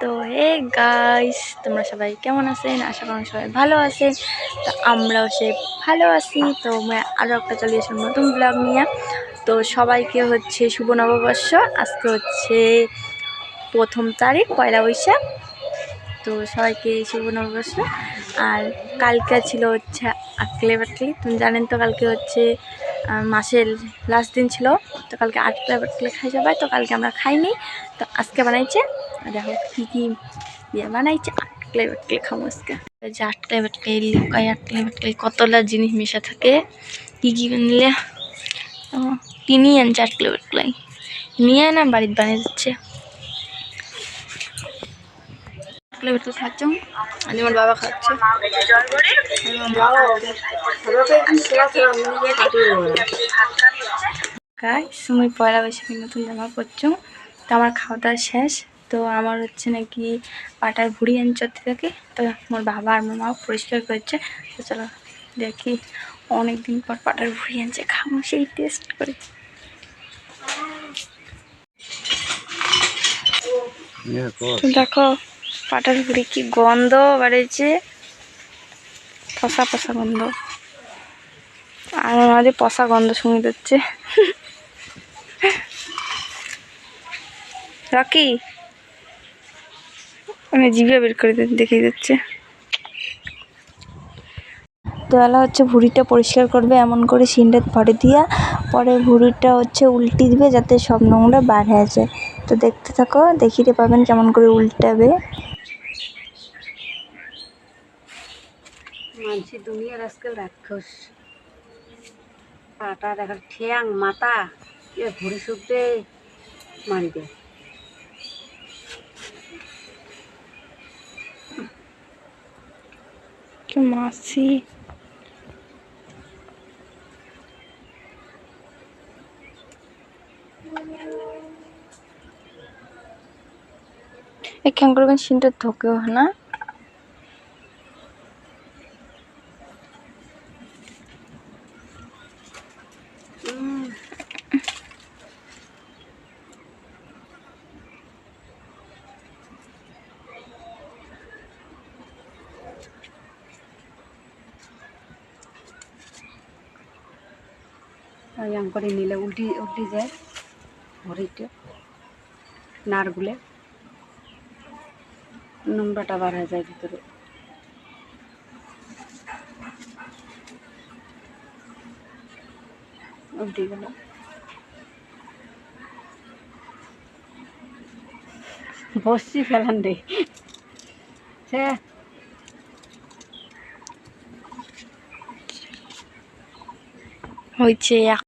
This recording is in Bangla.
তো হে গাইস তোমরা সবাই কেমন আছেন? আশা করি সবাই ভালো আছেন। তো আমরাও সে ভালো আছি। তো আরও একটা চলে এসেছি নতুন ব্লগ নিয়ে। তো সবাইকে হচ্ছে শুভ নববর্ষ। আজকে হচ্ছে প্রথম তারিখ, পয়লা বৈশাখ। তো সবাইকে শুভ নববর্ষ। আর কালকে ছিল হচ্ছে আটকলে বাটলি তুমি জানেন তো কালকে হচ্ছে মাসের লাস্ট দিন ছিল। তো কালকে আটকলে বাটলে খাই সবাই। তো কালকে আমরা খাইনি। তো আজকে বানাইছে দেখো কী কী বানাইছে আটকলে আজকে এই যে আটকলে বাটলে লিকাই আটকলে বাটলে কতলা জিনিস মেশা থাকে কী কী নিলে ও, কিনি আনছে আটকলে বাটলাই নিয়ে না বাড়িতে বানিয়ে দিচ্ছে আটকলে বাটলে খাচ্ছ আর আমার বাবা খাচ্ছে তুমি পয়লা বৈশাখে নতুন জামা পরছো তো আমার খাওয়া দাওয়া শেষ তো আমার হচ্ছে নাকি পাটার ভুড়ি আনচর থাকি। তো আমার বাবা আর আমার মাও পরিষ্কার করেছে। তো চলো দেখি অনেক দিন পর পাটার ভুড়ি আনছে খাব সেই টেস্ট করে। দেখো পাটার ভুড়ি কি গন্ধ বাড়িয়েছে পশা পশা গন্ধ। আর আমাদের পশা গন্ধ শুনে দিচ্ছে। রকি মানে জিভে বের করে দেখিয়ে দিচ্ছে। তো এলা হচ্ছে ভুঁড়িটা পরিষ্কার করবে এমন করে সিনটা ভরে দিয়া পরে ভুঁড়িটা হচ্ছে উল্টি দিবে যাতে সব নোংরা বার হয়ে যায়। তো দেখতে থাকো দেখিতে পাবেন কেমন করে উল্টাবে। মানসি দুনিয়ার আজকাল রাক্ষস। পাটা দেখার ঠ্যাং মাথা এ শুকতে মারিবে। কি মাসি এই করবেন সিনটা ধোকেও না। আম করে নিলে উল্টি উল্টি যায়। ভরিটা নাড়গুলে নোংরাটা হয়ে যায় ভিতরে। উল্টি গেল। বসছি ফেলান রে। হয়েছে